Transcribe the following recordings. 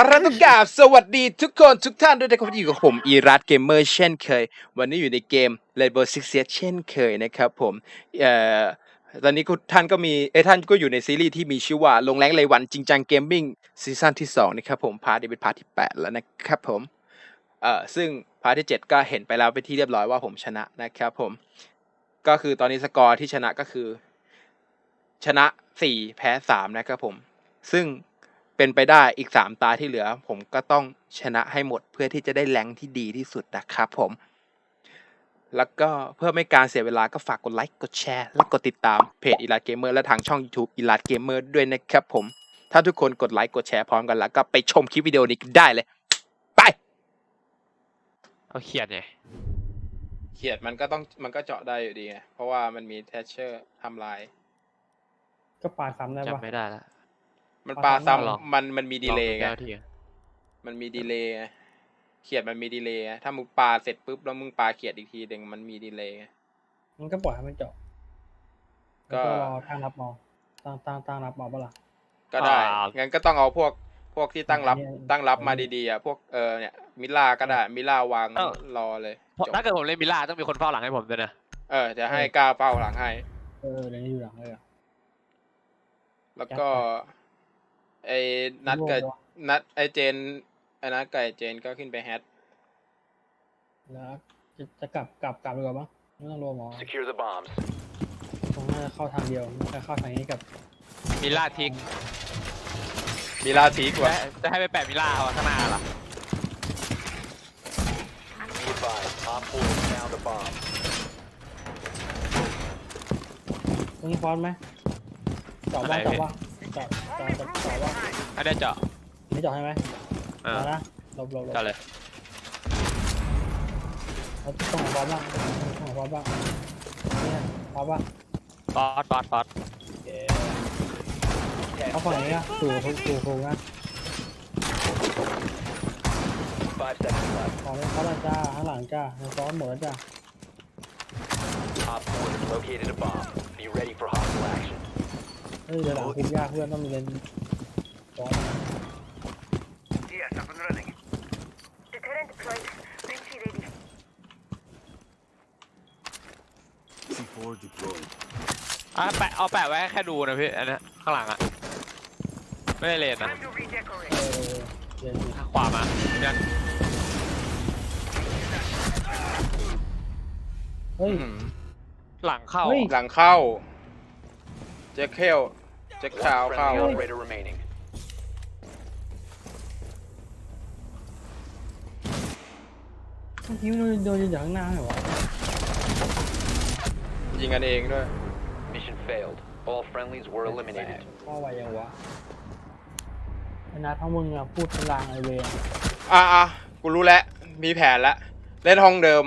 อาราต้องกราบสวัสดีทุกคนทุกท่านด้วยนะครับที่อยู่กับผมอีรัตเกมเมอร์เช่นเคย วันนี้อยู่ในเกม Rainbow Six s e เช่นเคยนะครับผมเอ่อตอนนี้ท่านก็มีเอ้ยท่านก็อยู่ในซีรีส์ที่มีชื่อว่าลงแรงเลยวันจริงจังเกมมิ่งซีซั่นที่2นะครับผมพาร์ทนี้เป็นพาร์ทที่ 8 แล้วนะครับผมเอ่อซึ่งพาร์ทที่ 7 ก็เห็นไปแล้วเป็นที่เรียบร้อยว่าผมชนะนะครับผมก็คือตอนนี้สกอร์ที่ชนะก็คือ ชนะ 4 แพ้ 3 นะครับผม ซึ่ง เป็นไปได้อีก 3 ตาที่เหลือ ผมก็ต้องชนะให้หมดเพื่อที่จะได้แรงที่ดีที่สุดนะครับผม แล้วก็เพื่อไม่การเสียเวลาก็ฝากกดไลค์กดแชร์ และกดติดตามเพจอีลาเกมเมอร์และทางช่อง YouTube อีลาเกมเมอร์ด้วยนะครับผม ถ้าทุกคนกดไลค์กดแชร์พร้อมกันแล้วก็ไปชมคลิปวิดีโอนี้กันได้เลย ไป เอาเขียดไงเขียดมันก็ต้องมันก็เจาะได้อยู่ดีไงเพราะว่ามันมีแทชเชอร์ทำลายก็ปาซ้ำได้ปะจำไม่ได้ละ มันปลาเอาลองซ้ำมันมันมีดีเลย์ไง ลองดูแก้วทีอะมันมีดีเลย์ไงเขียดมันมีดีเลย์ไงถ้ามึงปาเสร็จปุ๊บแล้วมึงปาเขียดอีกทีหนึ่งมันมีดีเลย์ไง มันก็ปล่อยให้มันเจาะก็ แล้วก็รอตั้งรับมองตั้งตั้งตั้งรับมองปะล่ะ ก็ได้งั้นก็ต้องเอาพวกพวกที่ตั้งรับอันนี้ ตั้งรับมาอันนี้ดีๆอะ พวกเออเนี่ยมิล่าก็ได้มิล่าวางรอเลยเพราะจบถ้าเกิดผมเล่นมิลล่าต้องมีคนเฝ้าหลังให้ผมด้วยนะเออจะให้กล้าเฝ้าหลังให้ เออเดี๋ยวนี้อยู่หลังเลยอะ แล้วก็ ไอ้นัดกับร่วงวะนัดไอ้เจนไอ้นัดกับไอ้เจนก็ขึ้นไปแฮตแล้วจะจะกลับกลับกลับดีกว่ามั้งไม่ต้องรวมหมอ Secure the bombs. คงน่าจะเข้าทางเดียวน่าจะเข้าทางนี้กับมิลล่าทิ้งมิล่าทีกว่าจะจะให้ไปแปะมิลล่าเอาข้างหน้าเหรอ Be advised, Op 4 has found a bomb. ตรงนี้ฟอนต์ไหมเจาะว่าเจาะว่าเจาะเจาะเจาะ เจาะว่าให้ได้เจาะไม่เจาะใช่ไหมเออเอานะหลบหลบหลบเจาะเลยเอาต้องของฟอนต์บ้างต้องของฟอนต์บ้างเนี่ยฟอนต์บ้างฟอสฟอสฟอสเอาฝั่งนี้นะสู่สู่สู่สู่นะ Five seconds left. ขอเลยเขาเลยจ้าข้างหลังจ้าในซ้อนหมดแล้วจ้า Op 4 has located a bomb. Be ready for hostile action. เฮ้ยเดี๋ยวหลังคุมยากเพื่อนต้องมีเลนซ้อน Deterrent deployed. Sentry ready. C4 deployed. อะแปะเอาแปะไว้แค่ดูนะพี่อันเนี้ยข้างหลังอะไม่ได้เลนนะ Time to redecorate. เออเลนขวามาเนี่ยเฮ้ยหลังเข้าเฮ้ย หลังเข้าเจ็คเคลเจ็ค One ขาวเข้า friendly operator remaining. เมื่อกี้มันโดนยิงจากข้างหน้าเหรอวะยิงกันเองด้วย Mission failed. All friendlies were eliminated. พ่อไวยังวะไอ้นัททั้งมึงอะพูดเป็นลางไอเวรอะอะกูรู้แล้ว มีแผนแล้วเล่นห้องเดิม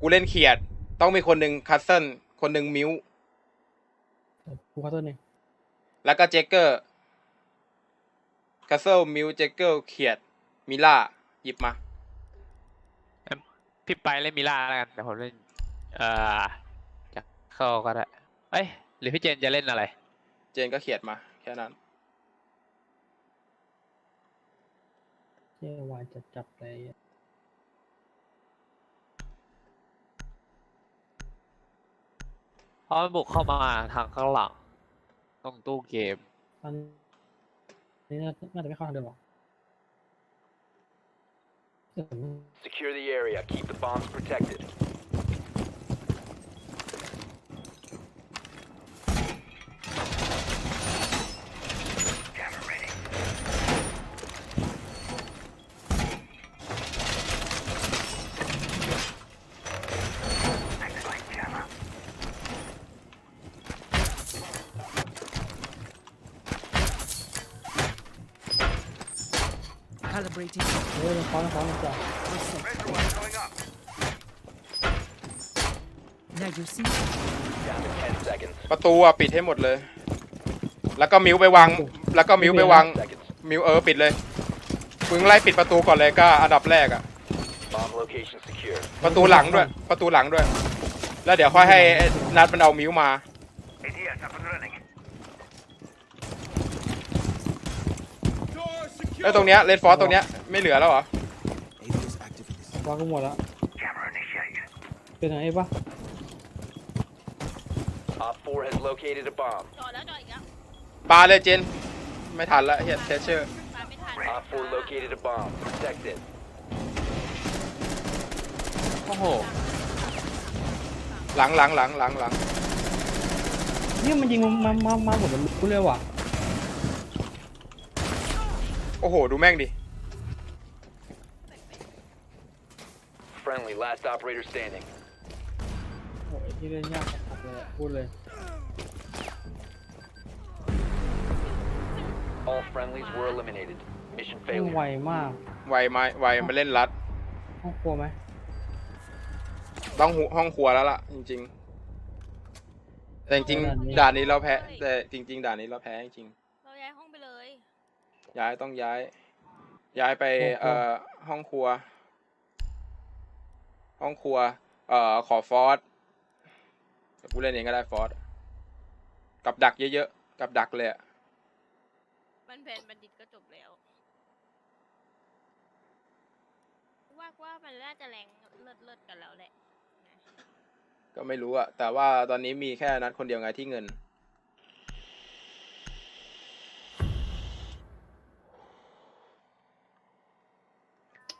กูเล่นเขียด ต้องมีคนหนึ่งคัสเซิลคนหนึ่งมิวกู ขอโทษนี่แล้วก็เจคเกอร์คัสเซิลมิวเจคเกอร์เขียดมิล่าหยิบมาพี่ไปเล่นมิลล่าแล้วกันแต่ผมเล่นเอ่อจะเข้าก็ได้เอ้ยหรือพี่เจนจะเล่นอะไร เจนก็เขียดมา แค่นั้นเจ้าวายจัดจัดเลยอะเพราะมันบุกเข้ามาทางข้างหลัง ตรงตู้เกม ตอนนี้น่าน่าจะไม่เข้าทางเดิมหรอกเออ Secure the area. Keep the bombs protected. เฮ้ยมันฟ้อนมันฟ้อนมันจ้ะ Down to 10 seconds. ประตูอะปิดให้หมดเลย แล้วก็มิวไปวาง แล้วก็มิวไปวาง Seconds. มิวเออปิดเลยมึงไล่ปิดประตูก่อนเลยก็อันดับแรกอะ Bomb location secure. ประตูหลังด้วย ประตูหลังด้วย แล้วเดี๋ยวค่อยให้นัดมันเอามิวมา ADS up and running. แล้วตรงเนี้ยเลนฟอสตรงเนี้ยไม่เหลือแล้วเหรอ AVS activated. ฟอสก็หมดแล้วเป็นไงปะ Op 4 has located a bomb. จอดแล้วจอดอีกแล้วปาเลยเจน ไม่ทันละเฮียเทเชอร์มาไม่ทัน Op 4 located a bomb. Protect it. โอ้โห หลังหลังหลังหลังหลังเนี่ยมันยิงมามามาหมดมันรู้เลยว่ะ โอ้โห ดูแม่งดิ Friendly, last operator standing. โอ้ยที่เล่นยากจัดเลยอะพูดเลย All friendlies were eliminated. Mission แม่งไว failure. มากไวไหมไวมาเล่นรัด ห้องครัวไหมต้องหูห้องครัวแล้วล่ะ จริง ๆ แต่จริงๆด่านนี้เราแพ้ แต่จริง ๆ ด่านนี้เราแพ้จริงเราย้ายห้องไปเลย ๆ ย้ายต้องย้าย ย้ายไปเอ่อห้องครัว ห้องครัว เอ่อขอฟอสเดี๋ยวกูเล่นเองก็ได้ฟอสกับดักเยอะๆกับดักเลยอะมันแผนบัณฑิตก็จบแล้ว ว่าว่ามันน่าจะแรงเลิศเลิศกันแล้วแหละ ก็ไม่รู้อะแต่ว่าตอนนี้มีแค่นัดคนเดียวไงที่เงิน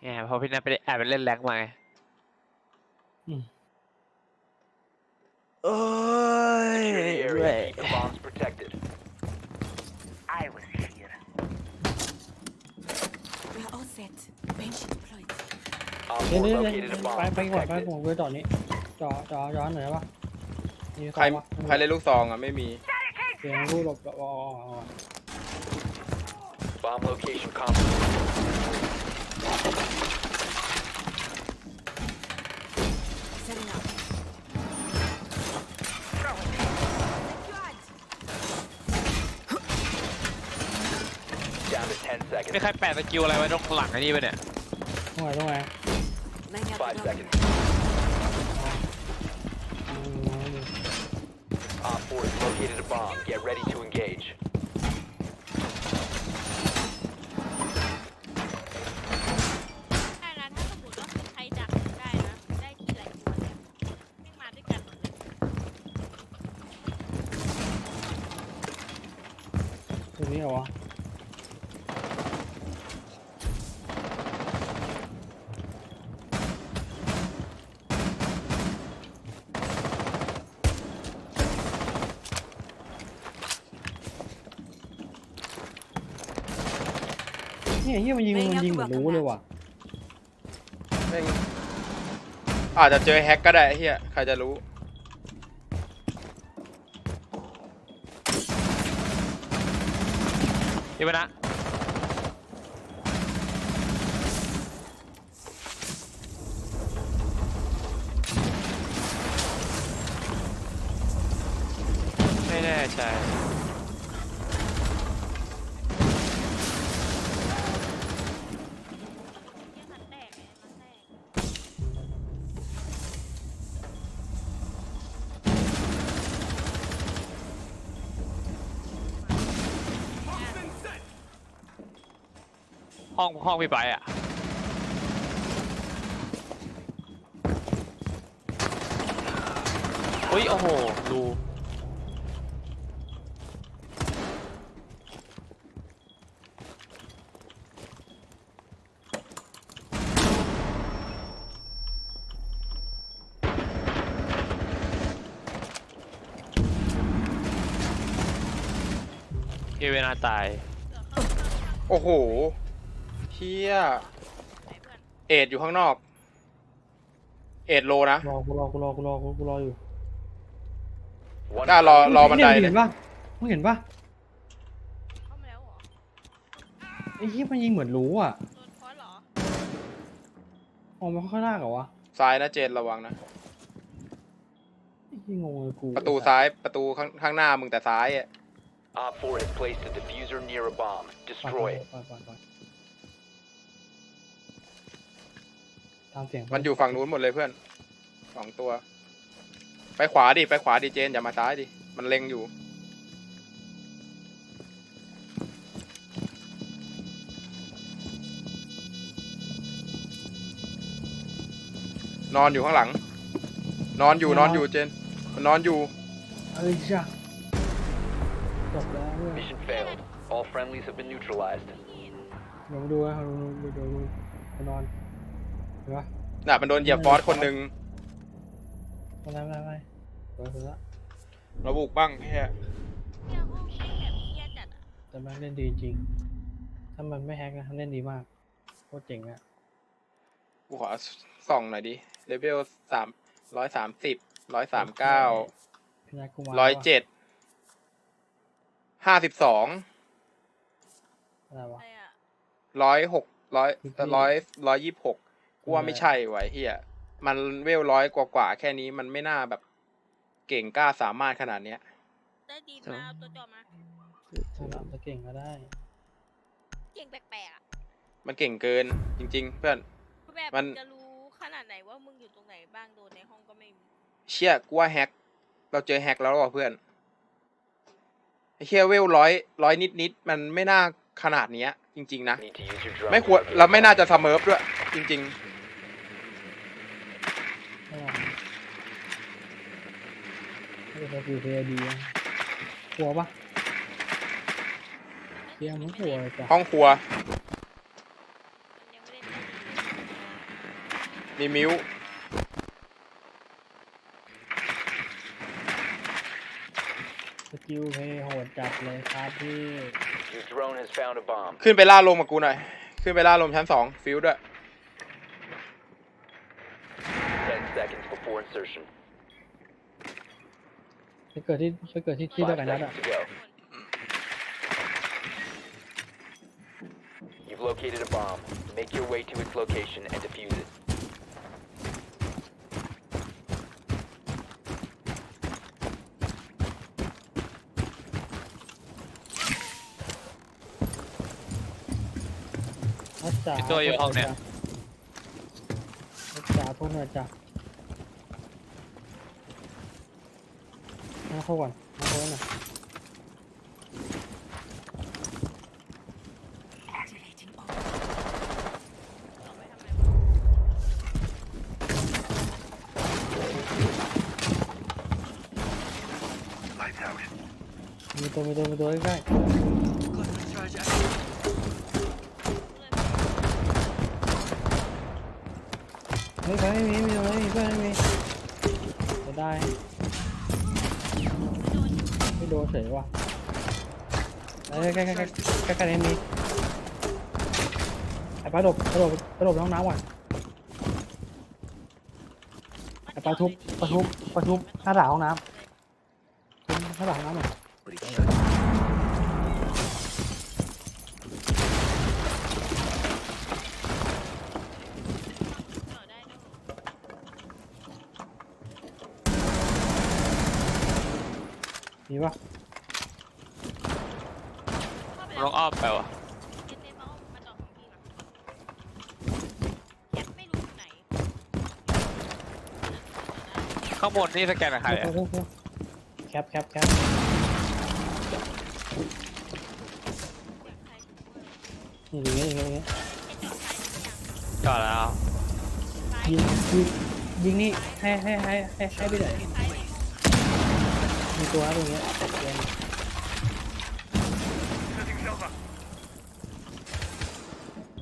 เนี่ยพอพี่นัทไปแอบไปเล่นแรงมาไงโอ้ย Secure the area. Keep the bombs protected. I was here. We are all set. Bench deployed. Op เดี๋ยว4เดี๋ยว located เดี๋ยว a ไป bomb. ไปก่อนไป Protect ก่อนเว้ยต่อนี้จอจอจอหน่อยได้ปะมีใครวะใครเล่นลูกซองอะไม่มี เสียงรูดหลบอ๋ออ๋ออ๋อ it. Bomb location compromised. มี seconds. ใครแปะสกิลอะไรไว้ตรงหลังไอ้นี่ปะเนี่ย ตรงไหนตรงไหน Lining up 5 the seconds. Ừ, Op 4 has located a bomb. Get ready to engage. ได้นะถ้าสมมติว่าใครดักได้นะ ได้ทีหลายตัวเลยอะไม่มาด้วยกันหมดเลย ตรงนี้เหรอวะ เนี่ยเฮียมันยิงมันยิงเหมือนรู้เลยว่ะแม่งอาจจะเจอแฮกก็ได้ไอ้เฮียใครจะรู้พี่ปะนะไม่แน่ใจ ห้องห้องพี่ไปอะอุ้ยโอ้โหดูเอเวนาตาย โอ้โห เฮียไหนเพื่อนเอ็ดอยู่ข้างนอก เอ็ดโลนะ รอกูรอกูรอกูรอกูกูรออยู่ One กล้ารอรอบันไดมึงเลเห็ยนปะมึงเห็นปะเข้ามาแล้วเหรอไอ้เฮียมันยิงเหมือนรู้อะโดนคอสเหรอออกมาข้างหน้าเหรอวะซ้ายนะเจนระวังนะ ไอ้เหี้ยงงเลยกูประตูซ้ายประตูข้างข้างหน้ามึงแต่ซ้ายอะ Op 4 has placed a diffuser near a bomb. ไป Destroy it. ไปไปไปามเสียงมันอยู่ฝั่งนู้นหมดเลยเพื่อนสองตัว ไปขวาดิไปขวาดิเจนอย่ามาซ้ายดิมันเล็งอยู่ นอนอยู่ข้างหลัง นอนอยู่นอนอยู่เจนมันนอนอยู่เอ้ยจ้ะจบแล้วเว้ย Mission failed. All friendlies have been neutralized. ลองดูนะลองดูดูดูดูนอน เห็นปะน่ะมันโดนเหยียบฟอสคนหนึ่งไม่ได้ไม่ได้ไม่ได้เปิดเปิดละระบุกบ้างแค่เนี่ยห้องแม่งแบบเฮี้ยจัดอะแต่มันเล่นดีจริง ถ้ามันไม่แฮกนะมันเล่นดีมากโคตรเจ๋งอะกูขอส่องหน่อยดิเลเวลสามร้อยสามสิบร้อยสามเก้าพี่นัทกูมาร้อยเจ็ดห้าสิบสองอะไรวะอะไรอะร้อยหกร้อยพี่ร้อยร้อยยี่สิบหก กูว่าเออไม่ใช่ไว้เฮียมันเวลร้อยกว่าๆแค่นี้มันไม่น่าแบบเก่งกล้าสามารถขนาดเนี้ย ได้ดีมาเอาตัวจอมาสนามจะเก่งก็ได้เก่งแปลกๆอะมันเก่งเกินจริง ๆ เพื่อนคือแบบมัน จะรู้ขนาดไหนว่ามึงอยู่ตรงไหนบ้างโดนในห้องก็ไม่มีเชี่ยกูว่าแฮก เราเจอแฮกแล้วว่ะเพื่อนไอ้เชี่ยเวลร้อยร้อยนิดนิดๆมันไม่น่าขนาดเนี้ย จริง ๆ นะ Need to use your drone. ไม่ to ควร locate เราไม่น่าจะเสมอด้วย จริงไม่เอา ไม่ได้คือเพย์ดีนะกลัวปะเกียร์มันกลัวเลยจ้ะๆห้องครัวมันยังไม่ได้เล่นมีมิวสกิลเพย์โหดจัดเลยครับพี่ Your drone has found a bomb. ขึ้นไปล่าลมกับกูหน่อย ขึ้นไปล่าลมชั้นสองฟิวด้วย Ten seconds before insertion. ไปเกิดที่ไปเกิดที่ที่ Five เดียวกันนัด seconds อะ to go. You've located a bomb. Make your way to its location and defuse it. นัดจ๋ามีตัวอยู่ห้องเนี่ย นัดจ๋าพวกเนื้อจ๋า นั่เข้าก่อนนั่เข้าก่อนหน่อย Activating all. เอไว้ทำไมวะมีตัวมีตัวมีตัวใกล้ๆไปไม่มีไม่มีไม่มีเพื่อนไม่มีจะได้ ไม่โดนเฉยว่ะใกล้ใกล้ใกล้ใกล้ใกล้ใกล้ๆมีไอ้ปลาดบปลาดบปลาดบในห้องน้ำก่อนไอ้ปลาทุบปลาทุบปลาทุบหน้าต่างห้องน้ำทุบหน้าต่างห้องน้ำหน่อย Recharge. ต่อได้นะ มีปะเข้าไปลแล้วองอ้อมไปวะเก็ตเต้นมาเอามาต่อของพี่มาแคปไม่รู้อยู่ไหนข้างบนนี่สแกนกับใครอะแคปแคปแคปเสียงใครนี่อย่างเงี้ยอย่างเงี้ยอย่างเงี้ยเอ็นจอดใครสักอย่างจอดแล้วซ้ายยิงยิงยิงนี่ให้ให้ให้ให้ให้ไปเลย ซ้ายในห้อง มี ตัวตรงเนี้ยเกม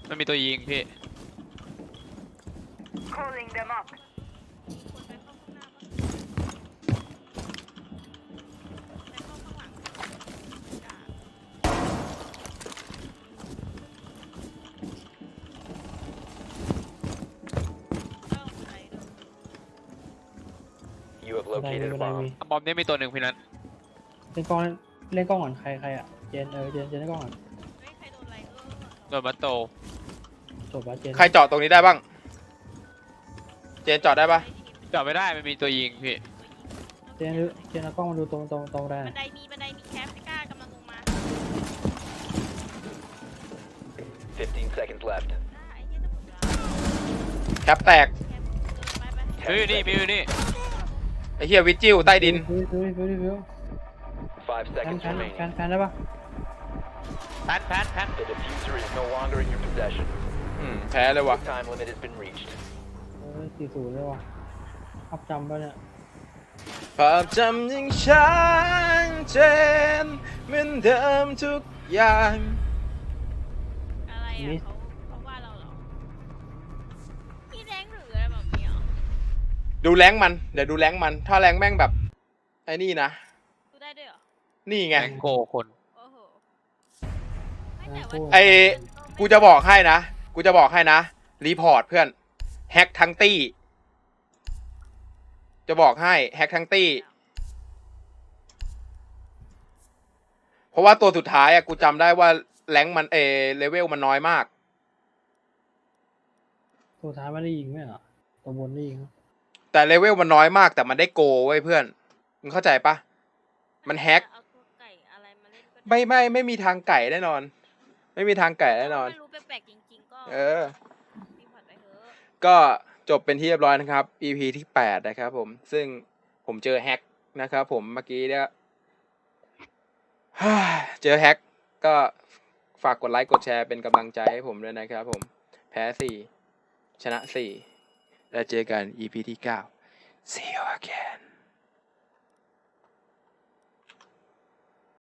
มันมีตัวยิงพี่ Calling them up. Have บันไดมี located a บันได bomb. มีบอมนี่มีตัวหนึ่งพี่นัทเล่นกล้องเล่นกล้องก่อนใครใครอะเจนเออเจนเจนเล่นกล้องก่อนไม่ใครโดนอะไรเออโดนมาโตจบแล้วเจนใครเจาะตรงนี้ได้บ้าง เจนเจาะได้ปะจอดไม่ได้มันมีตัวยิงพี่เจนดูเจนเอากล้องมาดูตรงตรงตรงได้บันไดมีบันไดมีแคปไม่กล้ากำลังลงมา15 seconds left. อ่าไอ้เหี้ยจะหมดเวลาแคปแตกแคปเออไปไปเฮ้ยนี่มีอยู่นี่ ไอ้เฮียวิจิวใต้ดิน ฟิวฟิวฟิวฟิว Five แฟน seconds แฟน remaining. แฟนแฟนได้ปะแพนแพนแพน The diffuser is no longer in your possession. อืมแพ้เลยว่ะ Time limit has been reached. เอออสี่ศูนย์เลยว่ะอัพจำปะเนี่ยภาพจำยังชัดเจนเหมือนเดิมทุกอย่าง อะไรอะเขาเขาว่า ดูแรงมัน เดี๋ยวดูแรงมัน ถ้าแรงแม่งแบบไอ้นี่นะ ดูได้ด้วยเหรอ นี่ไงแมงโกคน โอ้โหไม่แต่ว่าไอ้ กูจะบอกให้นะ กูจะบอกให้นะ รีพอร์ตเพื่อน แฮกทั้งตี้ จะบอกให้แฮกทั้งตี้ เพราะว่าตัวสุดท้ายอะกูจำได้ว่าแรงมันเอเลเวลมันน้อยมาก ตัวท้ายไม่ได้ยิงไหมเหรอตัวบนได้ยิง แต่เลเวลมันน้อยมากแต่มันได้โกไว้ยเพื่อนมึงเข้าใจปะ มันแฮ็ก เอาตัวไก่อะไรมาเล่นก็ด้ไม่ไม่ไม่มีทางไก่แน่นอน ไม่มีทางไก่แน่นอนไม่รู้แปลกๆจริงๆก็เออ รีพอร์ตไปเถอะก็จบเป็นที่เรียบร้อยนะครับ EP ที่ 8 นะครับผม ซึ่งผมเจอแฮกนะครับผมเมื่อกี้เนี่ย เจอแฮกก็ฝากกดไลค์กดแชร์เป็นกำลังใจให้ผมด้วยนะครับผม แพ้ 4 ชนะ 4 แล้วเจอกัน EP ที่ 9 See you again